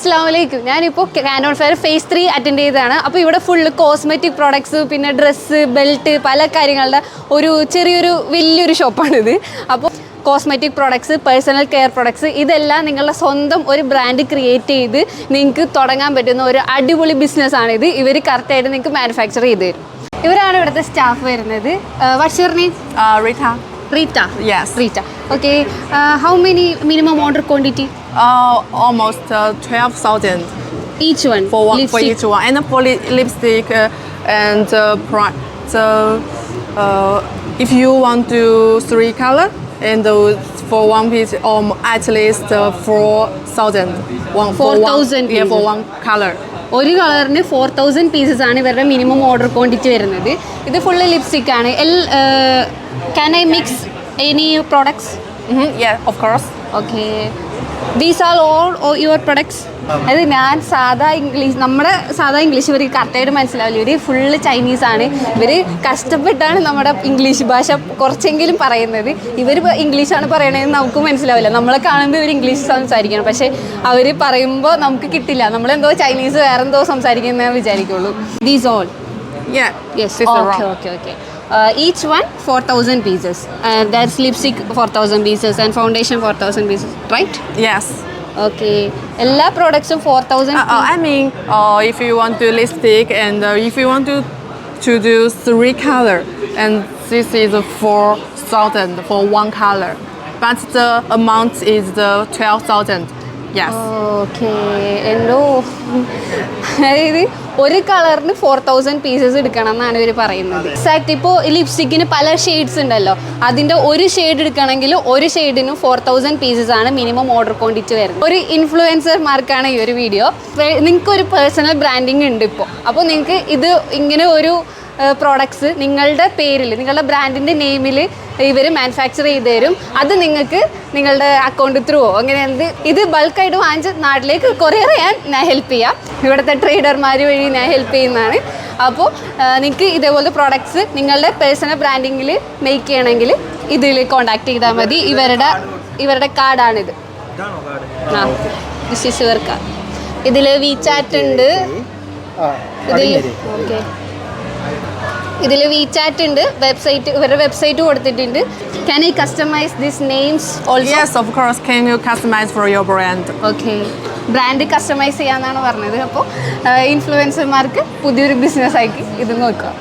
അസ്സാം വലൈക്കും ഞാനിപ്പോൾ Canton fair phase three attend ചെയ്തതാണ്. അപ്പോൾ ഇവിടെ ഫുള്ള് കോസ്മെറ്റിക് പ്രോഡക്ട്സ് പിന്നെ ഡ്രസ്സ് ബെൽറ്റ് പല കാര്യങ്ങളുടെ ഒരു ചെറിയൊരു വലിയൊരു ഷോപ്പാണിത്. അപ്പോൾ cosmetic products personal care products ഇതെല്ലാം നിങ്ങളുടെ സ്വന്തം ഒരു ബ്രാൻഡ് ക്രിയേറ്റ് ചെയ്ത് നിങ്ങൾക്ക് തുടങ്ങാൻ പറ്റുന്ന ഒരു അടിപൊളി ബിസിനസ്സാണിത് ഇവർ കറക്റ്റായിട്ട് നിങ്ങൾക്ക് മാനുഫാക്ചർ ചെയ്ത് തരും. ഇവരാണ് ഇവിടുത്തെ സ്റ്റാഫ് വരുന്നത്. വർഷർ your name Yes. Rita. Okay. Yes. how many minimum order quantity? Uh, almost uh, 12,000 Each one. for one for each one, and for li- lipstick uh, and uh, prime. so uh, if you want to three color and uh, for one piece, um, at least uh, four thousand. One for 4,000 one, yeah, for pieces. one color. ഒരു കളറിന് four thousand pieces ആണ് ഇവരുടെ minimum order quantity വരുന്നത് ഇത് full lipstick ആണ് എൽ can mix any products? Mm-hmm. yeah, of course. Okay. These are all your products അത് ഞാൻ സാധാ ഇംഗ്ലീഷ് നമ്മുടെ സാധാ ഇംഗ്ലീഷ് ഇവർ കറക്റ്റായിട്ട് മനസ്സിലാവില്ല. ഇവർ ഫുള്ള് ചൈനീസ് ആണ്. ഇവർ കഷ്ടപ്പെട്ടാണ് നമ്മുടെ ഇംഗ്ലീഷ് ഭാഷ കുറച്ചെങ്കിലും പറയുന്നത്. ഇവർ ഇംഗ്ലീഷാണ് പറയണതെന്ന് നമുക്ക് മനസ്സിലാവില്ല. നമ്മളെ കാണുമ്പോൾ ഇവർ ഇംഗ്ലീഷ് സംസാരിക്കണം. പക്ഷേ അവർ പറയുമ്പോൾ നമുക്ക് കിട്ടില്ല. നമ്മളെന്തോ ചൈനീസ് വേറെന്തോ എന്തോ വിചാരിക്കുള്ളൂ. These all okay okay this is Okay, wrong. okay, okay. Uh, each one 4,000 pieces. And that's lipstick 4,000 pieces and foundation 4,000 pieces, right? Yes. Okay. എല്ലാ പ്രോഡക്ട്സും four thousand Uh, uh, I mean, uh, if you want to lipstick and uh, if you want to to do three color, and this is four thousand for one color, but the amount is the twelve thousand. Yes. Okay എന്തോ അതായത് ഒരു കളറിന് four thousand pieces എടുക്കണം എന്നാണ് ഇവർ പറയുന്നത്. Exact ഇപ്പോൾ ലിപ്സ്റ്റിക്കിന് പല ഷെയ്ഡ്സ് ഉണ്ടല്ലോ. അതിന്റെ ഒരു ഷെയ്ഡ് എടുക്കണമെങ്കിൽ ഒരു ഷെയ്ഡിനും ഫോർ തൗസൻഡ് പീസസ് ആണ് മിനിമം ഓർഡർ ക്വാണ്ടിറ്റി വരുന്നത്. ഒരു ഇൻഫ്ലുവൻസർമാർക്കാണ് ഈ ഒരു വീഡിയോ നിങ്ങൾക്ക് ഒരു പേഴ്സണൽ ബ്രാൻഡിങ് ഉണ്ട് ഇപ്പോൾ അപ്പോൾ നിങ്ങൾക്ക് ഇത് ഇങ്ങനെ ഒരു പ്രോഡക്ട്സ് നിങ്ങളുടെ പേരിൽ നിങ്ങളുടെ ബ്രാൻഡിന്റെ നെയിമിൽ ഇവർ മാനുഫാക്ചർ ചെയ്ത് തരും. അത് നിങ്ങൾക്ക് നിങ്ങളുടെ അക്കൗണ്ട് ത്രൂ അങ്ങനെ എന്ത്. ഇത് ബൾക്കായിട്ട് വാങ്ങിച്ച് നാട്ടിലേക്ക് കൊറിയർ ചെയ്യാൻ ഞാൻ ഹെൽപ്പ് ചെയ്യാം. ഇവിടുത്തെ ട്രേഡർമാർ വഴി ഞാൻ ഹെൽപ്പ് ചെയ്യുന്നതാണ്. അപ്പോൾ നിങ്ങൾക്ക് ഇതേപോലത്തെ പ്രോഡക്ട്സ് നിങ്ങളുടെ പേഴ്സണൽ ബ്രാൻഡിങ്ങിൽ മേക്ക് ചെയ്യണമെങ്കിൽ ഇതിൽ കോണ്ടാക്ട് ചെയ്താൽ മതി. ഇവരുടെ ഇവരുടെ കാർഡാണിത്. ആ യുവർ കാർഡ് ഇതിൽ വി ചാറ്റ് ഉണ്ട് ഇതിൽ ഓക്കെ. ഇതിൽ വി ചാറ്റ് ഉണ്ട്. വെബ്സൈറ്റ് ഇവരുടെ വെബ്സൈറ്റ് കൊടുത്തിട്ടുണ്ട്. Can I customise this names also yes of course can you customise for your brand okay brand customise ചെയ്യാന്നാണ് പറഞ്ഞത്. അപ്പോൾ ഇൻഫ്ലുവൻസർമാർക്ക് പുതിയൊരു ബിസിനസ് ആക്കി ഇത് നോക്കുക.